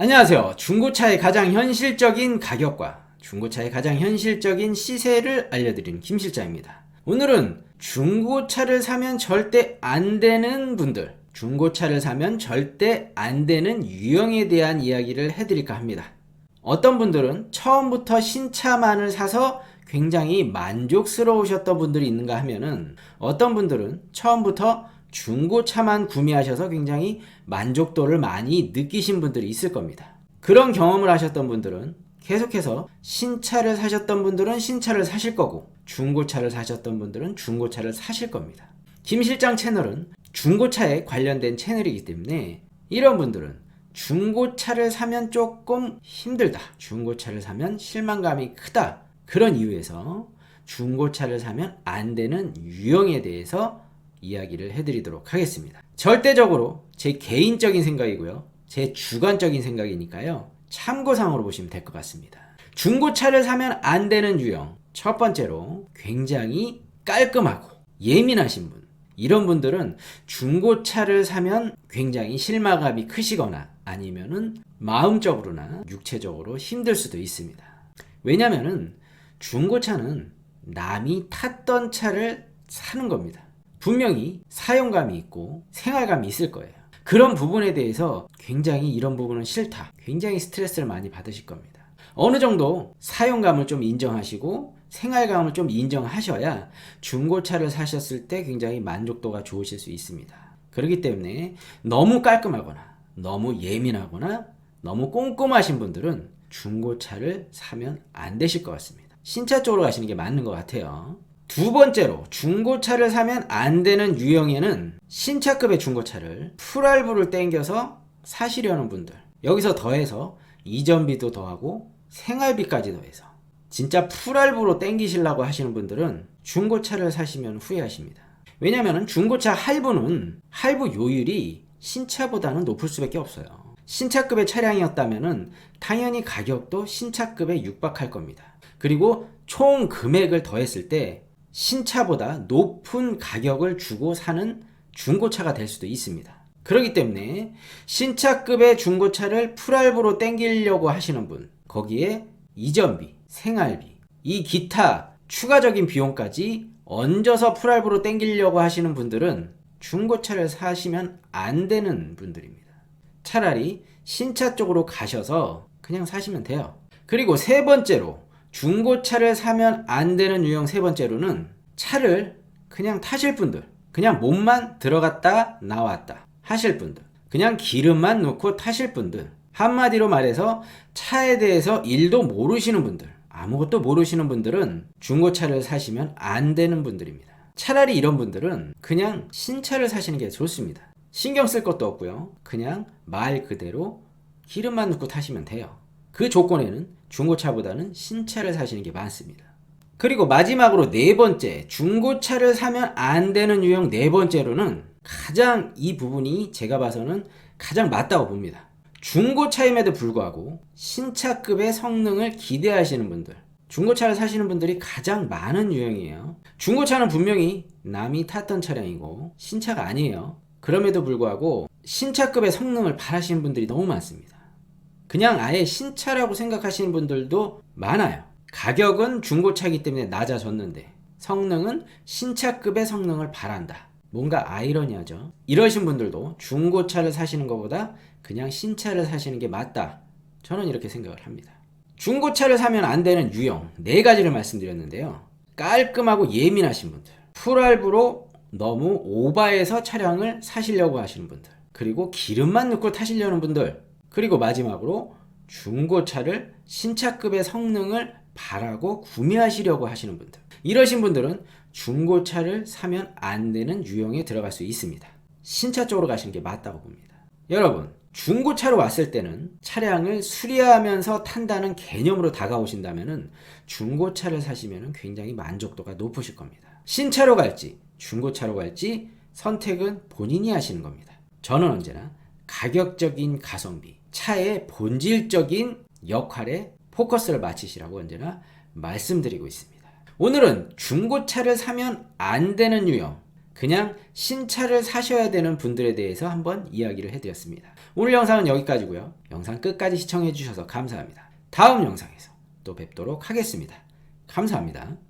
안녕하세요. 중고차의 가장 현실적인 가격과 중고차의 가장 현실적인 시세를 알려드리는 김 실장입니다. 오늘은 중고차를 사면 절대 안 되는 분들, 중고차를 사면 절대 안 되는 유형에 대한 이야기를 해드릴까 합니다. 어떤 분들은 처음부터 신차만을 사서 굉장히 만족스러우셨던 분들이 있는가 하면은 어떤 분들은 처음부터 중고차만 구매하셔서 굉장히 만족도를 많이 느끼신 분들이 있을 겁니다. 그런 경험을 하셨던 분들은 계속해서 신차를 사셨던 분들은 신차를 사실 거고 중고차를 사셨던 분들은 중고차를 사실 겁니다. 김 실장 채널은 중고차에 관련된 채널이기 때문에 이런 분들은 중고차를 사면 조금 힘들다. 중고차를 사면 실망감이 크다. 그런 이유에서 중고차를 사면 안 되는 유형에 대해서 이야기를 해드리도록 하겠습니다. 절대적으로 제 개인적인 생각이고요. 제 주관적인 생각이니까요. 참고상으로 보시면 될 것 같습니다. 중고차를 사면 안 되는 유형. 첫 번째로 굉장히 깔끔하고 예민하신 분. 이런 분들은 중고차를 사면 굉장히 실마감이 크시거나 아니면은 마음적으로나 육체적으로 힘들 수도 있습니다. 왜냐면은 중고차는 남이 탔던 차를 사는 겁니다. 분명히 사용감이 있고 생활감이 있을 거예요. 그런 부분에 대해서 굉장히 이런 부분은 싫다. 굉장히 스트레스를 많이 받으실 겁니다. 어느 정도 사용감을 좀 인정하시고 생활감을 좀 인정하셔야 중고차를 사셨을 때 굉장히 만족도가 좋으실 수 있습니다. 그렇기 때문에 너무 깔끔하거나 너무 예민하거나 너무 꼼꼼하신 분들은 중고차를 사면 안 되실 것 같습니다. 신차 쪽으로 가시는 게 맞는 것 같아요. 두 번째로 중고차를 사면 안 되는 유형에는 신차급의 중고차를 풀알부를 땡겨서 사시려는 분들 여기서 더해서 이전비도 더하고 생활비까지 더해서 진짜 풀알부로 땡기시려고 하시는 분들은 중고차를 사시면 후회하십니다. 왜냐하면 중고차 할부는 할부 요율이 신차보다는 높을 수밖에 없어요. 신차급의 차량이었다면 당연히 가격도 신차급에 육박할 겁니다. 그리고 총 금액을 더했을 때 신차보다 높은 가격을 주고 사는 중고차가 될 수도 있습니다. 그렇기 때문에 신차급의 중고차를 풀알부로 땡기려고 하시는 분, 거기에 이전비, 생활비, 이 기타 추가적인 비용까지 얹어서 풀알부로 땡기려고 하시는 분들은 중고차를 사시면 안 되는 분들입니다. 차라리 신차 쪽으로 가셔서 그냥 사시면 돼요. 그리고 세 번째로 중고차를 사면 안 되는 유형 세 번째로는 차를 그냥 타실 분들, 그냥 몸만 들어갔다 나왔다 하실 분들, 그냥 기름만 넣고 타실 분들, 한마디로 말해서 차에 대해서 일도 모르시는 분들, 아무것도 모르시는 분들은 중고차를 사시면 안 되는 분들입니다. 차라리 이런 분들은 그냥 신차를 사시는 게 좋습니다. 신경 쓸 것도 없고요. 그냥 말 그대로 기름만 넣고 타시면 돼요. 그 조건에는 중고차보다는 신차를 사시는 게 많습니다. 그리고 마지막으로 네 번째, 중고차를 사면 안 되는 유형 네 번째로는 가장 이 부분이 제가 봐서는 가장 맞다고 봅니다. 중고차임에도 불구하고 신차급의 성능을 기대하시는 분들, 중고차를 사시는 분들이 가장 많은 유형이에요. 중고차는 분명히 남이 탔던 차량이고 신차가 아니에요. 그럼에도 불구하고 신차급의 성능을 바라시는 분들이 너무 많습니다. 그냥 아예 신차라고 생각하시는 분들도 많아요. 가격은 중고차이기 때문에 낮아졌는데 성능은 신차급의 성능을 바란다. 뭔가 아이러니하죠. 이러신 분들도 중고차를 사시는 것보다 그냥 신차를 사시는 게 맞다. 저는 이렇게 생각을 합니다. 중고차를 사면 안 되는 유형 네 가지를 말씀드렸는데요. 깔끔하고 예민하신 분들, 풀알부로 너무 오바해서 차량을 사시려고 하시는 분들, 그리고 기름만 넣고 타시려는 분들, 그리고 마지막으로 중고차를 신차급의 성능을 바라고 구매하시려고 하시는 분들. 이러신 분들은 중고차를 사면 안 되는 유형에 들어갈 수 있습니다. 신차 쪽으로 가시는 게 맞다고 봅니다. 여러분, 중고차로 왔을 때는 차량을 수리하면서 탄다는 개념으로 다가오신다면 중고차를 사시면 굉장히 만족도가 높으실 겁니다. 신차로 갈지 중고차로 갈지 선택은 본인이 하시는 겁니다. 저는 언제나 가격적인 가성비, 차의 본질적인 역할에 포커스를 맞추시라고 언제나 말씀드리고 있습니다. 오늘은 중고차를 사면 안 되는 유형, 그냥 신차를 사셔야 되는 분들에 대해서 한번 이야기를 해드렸습니다. 오늘 영상은 여기까지고요. 영상 끝까지 시청해주셔서 감사합니다. 다음 영상에서 또 뵙도록 하겠습니다. 감사합니다.